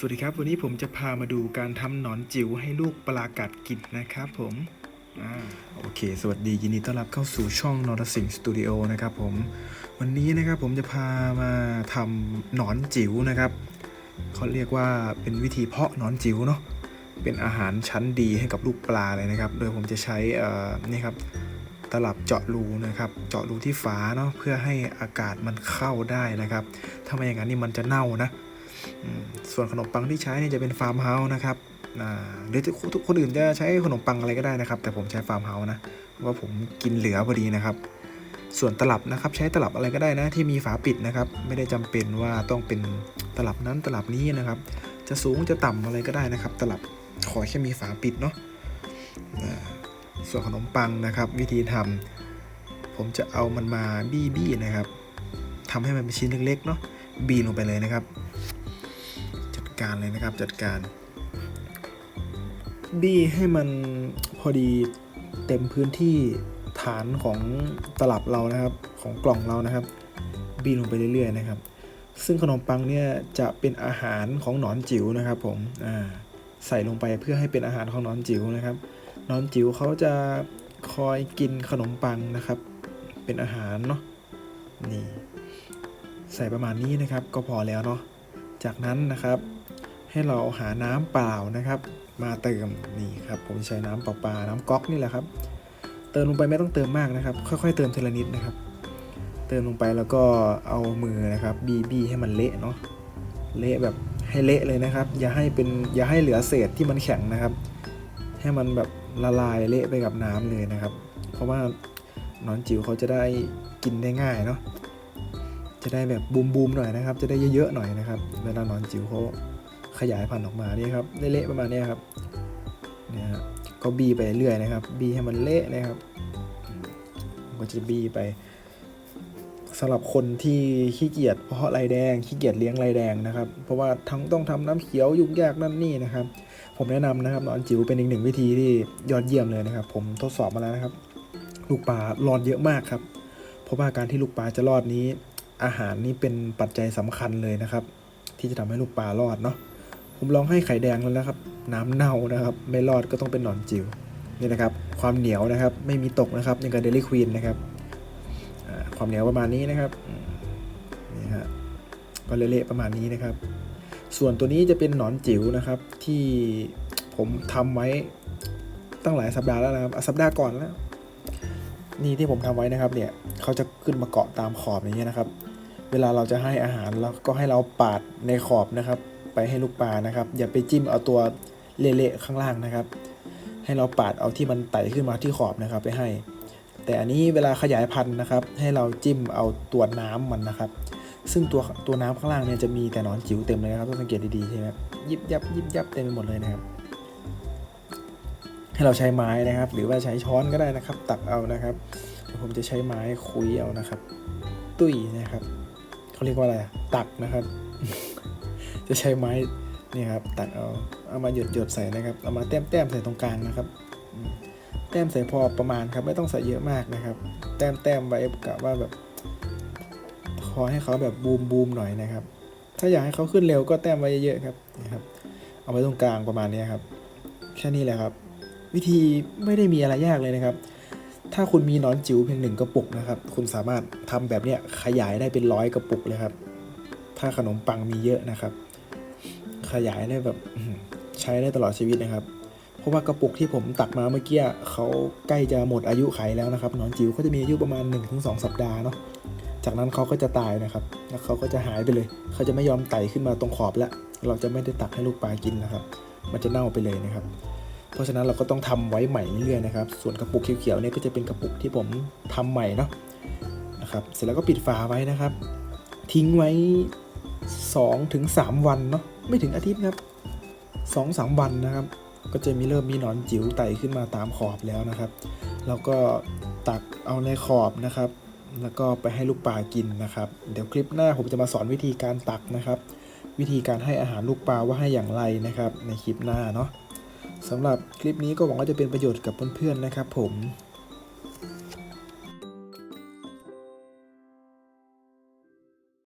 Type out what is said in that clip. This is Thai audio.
สวัสดีครับ วันนี้ผมจะพามาดูการทำหนอนจิ๋วให้ลูกปลากัดกินนะครับผมอ่าโอเค สวัสดียินดีต้อนรับเข้าสู่ช่องนอรสิงสตูดิโอนะครับผมวันนี้นะครับผมจะพามาทำหนอนจิ๋วนะครับเขาเรียกว่าเป็นวิธีเพาะหนอนจิ๋วเนาะเป็นอาหารชั้นดีให้กับลูกปลาเลยนะครับ โดยผมจะใช้นี่ครับตลับเจาะรูนะครับ เจาะรูที่ฝาเนาะเพื่อให้อากาศมันเข้าได้นะครับ ถ้าไม่อย่างนั้นนี่มันจะเน่านะ ส่วนขนมปังที่ใช้เนี่ยจะเป็นฟาร์มเฮาส์นะครับหรือทุกคนอื่นจะใช้ขนมปังอะไรก็ได้นะครับ แต่ผมใช้ฟาร์มเฮาส์นะเพราะว่าผมกินเหลือพอดีนะครับ ส่วนตลับนะครับใช้ตลับอะไรก็ได้นะที่มีฝาปิดนะครับ ไม่ได้จำเป็นว่าต้องเป็นตลับนั้นตลับนี้นะครับ จะสูงจะต่ำอะไรก็ได้นะครับ ตลับขอแค่มีฝาปิดเนาะส่วนขนมปังนะครับ วิธีทำผมจะเอามันมาบี้บี้นะครับทำให้มันเป็นชิ้นเล็กๆเนาะบีลงไปเลยนะครับ การเลยนะครับจัดการบี้ให้มันพอดีเต็มพื้นที่ฐานของตลับเรานะครับของกล่องเรานะครับ บี้ลงไปเรื่อยๆนะครับ ซึ่งขนมปังเนี่ยจะเป็นอาหารของหนอนจิ๋วนะครับผมใส่ลงไปเพื่อให้เป็นอาหารของหนอนจิ๋วนะครับนองจิ๋วเขาจะคอยกินขนมปังนะครับ เป็นอาหารเนาะนี่ใส่ประมาณนี้นะครับก็พอแล้วเนาะจากนั้นนะครับ ให้เราหาน้ำเปล่านะครับ มาเติมนี่ครับผมใช้น้ำเปล่าน้ำก๊อกนี่แหละครับ เติมลงไปไม่ต้องเติมมากนะครับ ค่อยๆ เติมทีละนิดนะครับ เติมลงไปแล้วก็เอามือนะครับบีบีให้มันเละเนาะเละแบบให้เละเลยนะครับ อย่าให้เป็นอย่าให้เหลือเศษที่มันแข็งนะครับ ให้มันแบบละลายเละไปกับน้ำเลยนะครับ เพราะว่านอนจิ๋วเขาจะได้กินได้ง่ายเนาะจะได้แบบบูมๆหน่อยนะครับ จะได้เยอะๆหน่อยนะครับ เวลานอนจิ๋วเขา ขยายพันธุ์ออกมานี่ครับเละๆประมาณนี้ครับเนี่ยฮะก็บีไปเรื่อยนะครับบีให้มันเละนะครับก็จะบีไปสำหรับคนที่ขี้เกียจเพาะลายแดงขี้เกียจเลี้ยงลายแดงนะครับ เพราะว่าทั้งต้องทำน้ำเขียวยุ่งยากนั่นนี่นะครับ ผมแนะนำนะครับนอนจิ๋วเป็นอีกหนึ่งวิธีที่ยอดเยี่ยมเลยนะครับ ผมทดสอบมาแล้วนะครับ ลูกปลารอดเยอะมากครับเพราะว่าการที่ลูกปลาจะรอดนี้ อาหารนี่เป็นปัจจัยสำคัญเลยนะครับ ที่จะทำให้ลูกปลารอดเนาะ ผมลองให้ไข่แดงแล้วนะครับ น้ำเน่านะครับ ไม่รอดก็ต้องเป็นหนอนจิ๋วนี่นะครับ ความเหนียวนะครับ ไม่มีตกนะครับอย่างกับเดลี่ควีนนะครับความเหนียวประมาณนี้นะครับนี่ฮะก็เละๆประมาณนี้นะครับ ส่วนตัวนี้จะเป็นหนอนจิ๋วนะครับ ที่ผมทำไว้ตั้งหลายสัปดาห์แล้วนะครับสัปดาห์ก่อนแล้ว นี่ที่ผมทำไว้นะครับ เนี่ยเขาจะขึ้นมาเกาะตามขอบอย่างเงี้ยนะครับ เวลาเราจะให้อาหารเราก็ให้เราปาดในขอบนะครับ ไปให้ลูกปลานะครับ อย่าไปจิ้มเอาตัวเละๆข้างล่างนะครับ ให้เราปาดเอาที่มันไต่ขึ้นมาที่ขอบนะครับ ไปให้ แต่อันนี้เวลาขยายพันธุ์นะครับ ให้เราจิ้มเอาตัวน้ำมันนะครับ ซึ่งตัวตัวน้ำข้างล่างเนี่ยจะมีแต่หนอนจิ๋วเต็มเลยครับต้องสังเกตดีๆใช่ไหมยิบยับยิบยับเต็มไปหมดเลยนะครับ ให้เราใช้ไม้นะครับ หรือว่าใช้ช้อนก็ได้นะครับ ตักเอานะครับผมจะใช้ไม้คุยเอานะครับ ตุ้ยนะครับเขาเรียกว่าอะไรตักนะครับ จะใช้ไม้นี่ครับตักเอาเอามาหยดหยดใส่นะครับเอามาแต้มแต้มใส่ตรงกลางนะครับ แต้มใส่พอประมาณครับไม่ต้องใส่เยอะมากนะครับ แต้มแต้มไว้กะว่าแบบขอให้เขาแบบบูมบูมหน่อยนะครับ ถ้าอยากให้เขาขึ้นเร็วก็แต้มไว้เยอะๆครับนะครับ เอาไว้ตรงกลางประมาณนี้ครับแค่นี้แหละครับ วิธีไม่ได้มีอะไรยากเลยนะครับ ถ้าคุณมีนอนจิ๋วเพียงหนึ่งกระปุกนะครับ คุณสามารถทำแบบเนี้ยขยายได้เป็นร้อยกระปุกเลยครับ ถ้าขนมปังมีเยอะนะครับ ขยายได้แบบใช้ได้ตลอดชีวิตนะครับ เพราะว่ากระปุกที่ผมตักมาเมื่อกี้เขาใกล้จะหมดอายุไขแล้วนะครับนอนจิ๋วเขาจะมีอายุประมาณ 1-2 สัปดาห์เนาะจากนั้นเขาก็จะตายนะครับ แล้วเขาก็จะหายไปเลย เขาจะไม่ยอมไต่ขึ้นมาตรงขอบแล้ว เราจะไม่ได้ตักให้ลูกปลากินนะครับ มันจะเน่าไปเลยนะครับ เพราะฉะนั้นเราก็ต้องทำไว้ใหม่เรื่อยๆนะครับ ส่วนกระปุกเขียวๆเนี่ยก็จะเป็นกระปุกที่ผมทำใหม่เนาะนะครับ เสร็จแล้วก็ปิดฝาไว้นะครับ ทิ้งไว้ 2ถึง3วันเนาะไม่ถึงอาทิตย์ครับ2 3 วันนะครับ ก็จะมีเริ่มมีหนอนจิ๋วไต่ขึ้นมาตามขอบแล้วนะครับ แล้วก็ตักเอาในขอบนะครับ แล้วก็ไปให้ลูกปลากินนะครับ เดี๋ยวคลิปหน้าผมจะมาสอนวิธีการตักนะครับ วิธีการให้อาหารลูกปลาว่าให้อย่างไรนะครับ ในคลิปหน้าเนาะสำหรับคลิปนี้ก็หวังว่าจะเป็นประโยชน์กับเพื่อนๆนะครับ ผม